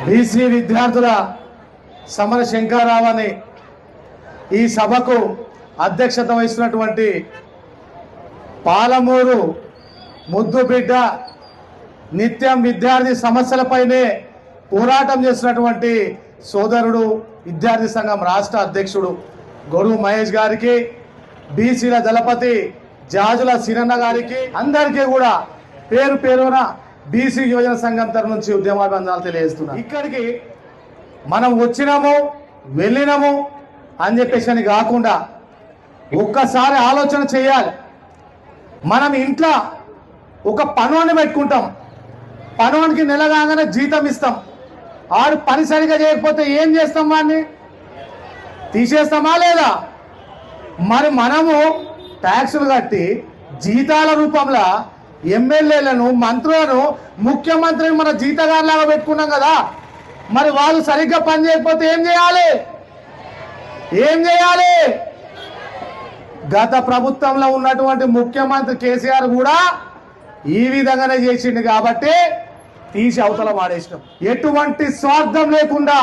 BC విద్యార్థుల సమర శంకారావని ఈ సభకు అధ్యక్షత వహిస్తున్నటువంటి పాలమూరు ముద్దుబిడ్డ నిత్యం విద్యార్థి సమస్యలపైనే పోరాటం చేస్తున్నటువంటి సోదరుడు విద్యార్థి సంఘం రాష్ట్ర అధ్యక్షుడు గొడుగు మహేష్ గారికి బీసీల దళపతి జాజుల సిరన్న గారికి అందరికీ కూడా పేరు పేరున బీసీ యువజన సంఘం తరఫు నుంచి ఉద్యమాభివందనాలు తెలియజేస్తున్నా. ఇక్కడికి మనం వచ్చినాము వెళ్ళినాము అని చెప్పేసి అని కాకుండా ఒక్కసారి ఆలోచన చేయాలి. మనం ఇంట్లో ఒక పనుని పెట్టుకుంటాం. పనునికి నెల కాగానే జీతం ఇస్తాం. ఆడు పని సరిగా చేయకపోతే ఏం చేస్తాం వాడిని తీసేస్తామా లేదా? మరి మనము ట్యాక్సులు కట్టి జీతాల రూపంలో ఎమ్మెల్యేలను మంత్రులను ముఖ్యమంత్రిని మన జీతగారులాగా పెట్టుకున్నాం కదా. మరి వాళ్ళు సరిగ్గా పని చేయకపోతే ఏం చేయాలి? ఏం చేయాలి? గత ప్రభుత్వంలో ఉన్నటువంటి ముఖ్యమంత్రి కేసీఆర్ కూడా ఈ విధంగానే చేసిండు కాబట్టి తీసి అవతల వాడేసినాం ఎటువంటి స్వార్థం లేకుండా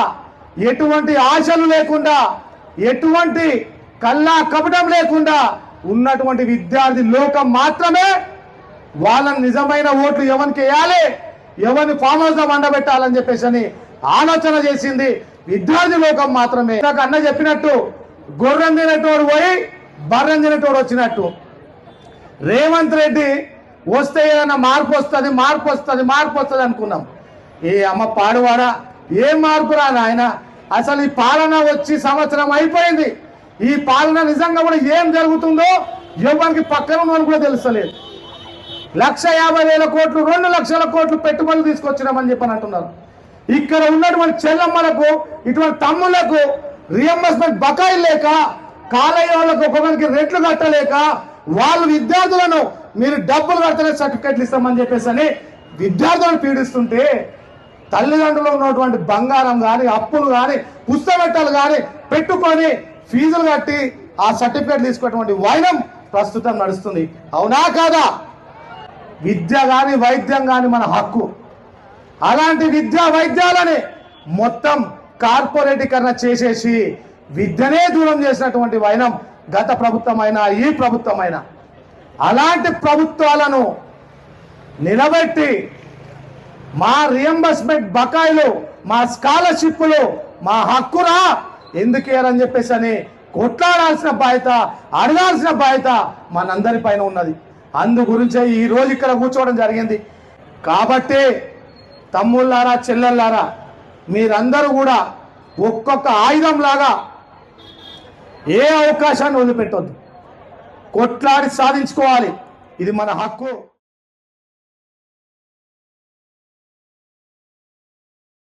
ఎటువంటి ఆశలు లేకుండా ఎటువంటి కల్లా కపటం లేకుండా ఉన్నటువంటి విద్యార్థి లోకం మాత్రమే వాళ్ళని నిజమైన ఓట్లు ఎవరికి వేయాలి? ఎవరిని ఫామ్ హౌస్లో మండబెట్టాలని చెప్పేసి అని ఆలోచన చేసింది విద్యార్థి లోకం మాత్రమే. నాకు అన్న చెప్పినట్టు గొర్రెం తినేటోడు పోయి బర్రెం తినేటోడు వచ్చినట్టు. రేవంత్ రెడ్డి వస్తే ఏదైనా మార్పు వస్తుంది మార్పు వస్తుంది మార్పు వస్తుంది అనుకున్నాం. ఏ అమ్మ పాడువాడా? ఏం మార్పు రా నాయన? అసలు ఈ పాలన వచ్చి సంవత్సరం అయిపోయింది. ఈ పాలన నిజంగా కూడా ఏం జరుగుతుందో ఎవరికి పక్కన ఉన్న కూడా తెలుస్తలేదు. లక్ష యాభై వేల కోట్లు రెండు లక్షల కోట్లు పెట్టుబడులు తీసుకొచ్చినామని చెప్పని అంటున్నారు. ఇక్కడ ఉన్నటువంటి చెల్లమ్మలకు ఇటువంటి తమ్ముళ్ళకు రియంబర్స్మెంట్ బకాయిలు లేక కాలేజీ వాళ్ళకు ఒక్కొక్కరికి రెట్లు కట్టలేక వాళ్ళు విద్యార్థులను మీరు డబ్బులు కడతలే సర్టిఫికెట్లు ఇస్తామని చెప్పేసి అని విద్యార్థులను పీడిస్తుంటే తల్లిదండ్రులు ఉన్నటువంటి బంగారం కానీ అప్పులు కానీ పుస్తమెట్టలు కానీ పెట్టుకొని ఫీజులు కట్టి ఆ సర్టిఫికేట్ తీసుకున్నటువంటి వైనం ప్రస్తుతం నడుస్తుంది. అవునా కాదా? విద్య కానీ వైద్యం కానీ మన హక్కు. అలాంటి విద్యా వైద్యాలని మొత్తం కార్పొరేటీకరణ చేసేసి విద్యనే దూరం చేసినటువంటి వైనం గత ప్రభుత్వమైనా ఈ ప్రభుత్వమైన. అలాంటి ప్రభుత్వాలను నిలబెట్టి మా రియంబర్స్మెంట్ బకాయిలు మా స్కాలర్షిప్లు మా హక్కురా ఎందుకు చెప్పేసి అని కొట్లాడాల్సిన బాధ్యత అడగాల్సిన బాధ్యత మనందరి పైన ఉన్నది. అందు గురించే ఈ రోజు ఇక్కడ కూర్చోవడం జరిగింది. కాబట్టి తమ్ముళ్ళారా చెల్లెళ్ళారా మీరందరూ కూడా ఒక్కొక్క ఆయుధం లాగా ఏ అవకాశాన్ని వదిలిపెట్టొద్దు. కొట్లాడి సాధించుకోవాలి. ఇది మన హక్కు.